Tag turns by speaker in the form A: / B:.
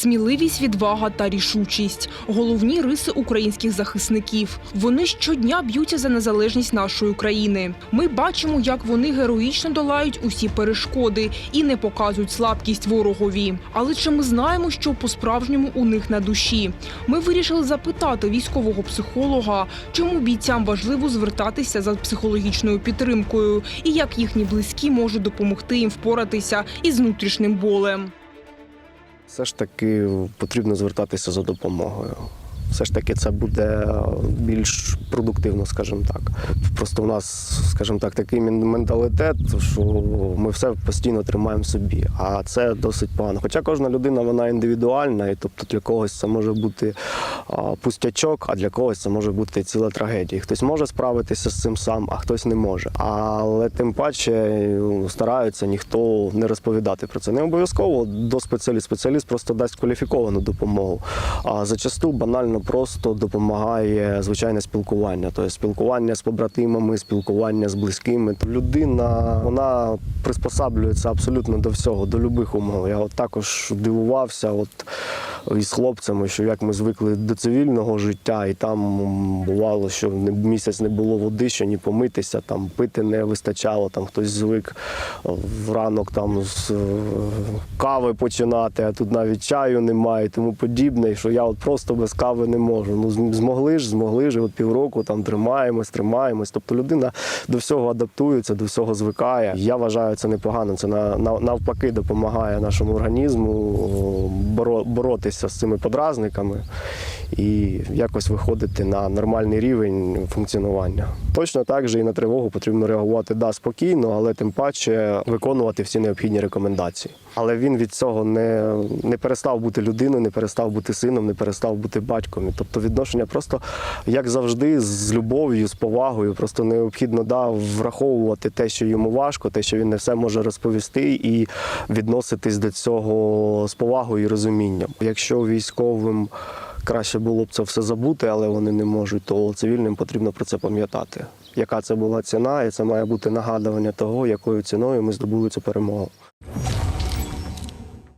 A: Сміливість, відвага та рішучість головні риси українських захисників. Вони щодня б'ються за незалежність нашої країни. Ми бачимо, як вони героїчно долають усі перешкоди і не показують слабкість ворогові. Але чи ми знаємо, що по-справжньому у них на душі? Ми вирішили запитати військового психолога, чому бійцям важливо звертатися за психологічною підтримкою і як їхні близькі можуть допомогти їм впоратися із внутрішнім болем.
B: Все ж таки потрібно звертатися за допомогою. Все ж таки, це буде більш продуктивно, скажімо так. Просто в нас, скажімо так, такий менталітет, що ми все постійно тримаємо собі. А це досить погано. Хоча кожна людина вона індивідуальна, і тобто для когось це може бути пустячок, а для когось це може бути ціла трагедія. Хтось може справитися з цим сам, а хтось не може. Але тим паче ну, стараються ніхто не розповідати про це. Не обов'язково до спеціаліст. Спеціаліст просто дасть кваліфіковану допомогу. А зачасту банально просто допомагає звичайне спілкування. Тобто спілкування з побратимами, спілкування з близькими. Людина вона приспосаблюється абсолютно до всього, до будь-яких умов. Я от також дивувався, от із хлопцями, що як ми звикли до цивільного життя, і там бувало, що місяць не було води, що ні помитися, там пити не вистачало, там хтось звик е, вранок там з е, кави починати, а тут навіть чаю немає і тому подібне. І що я от просто без кави не можу. Ну змогли ж, змогли ж, от півроку там тримаємось, тримаємось. Тобто людина до всього адаптується, до всього звикає. Я вважаю це непогано. Це на, на- навпаки допомагає нашому організму о, боро, боротися з цими подразниками і якось виходити на нормальний рівень функціонування. Точно так же і на тривогу потрібно реагувати да, спокійно, але тим паче виконувати всі необхідні рекомендації. Але він від цього не, не перестав бути людиною, не перестав бути сином, не перестав бути батьком. Тобто відношення просто, як завжди, з любов'ю, з повагою. Просто необхідно да, враховувати те, що йому важко, те, що він не все може розповісти, і відноситись до цього з повагою і розумінням. Якщо військовим краще було б це все забути, але вони не можуть, то цивільним потрібно про це пам'ятати. Яка це була ціна, і це має бути нагадування того, якою ціною ми здобули цю перемогу.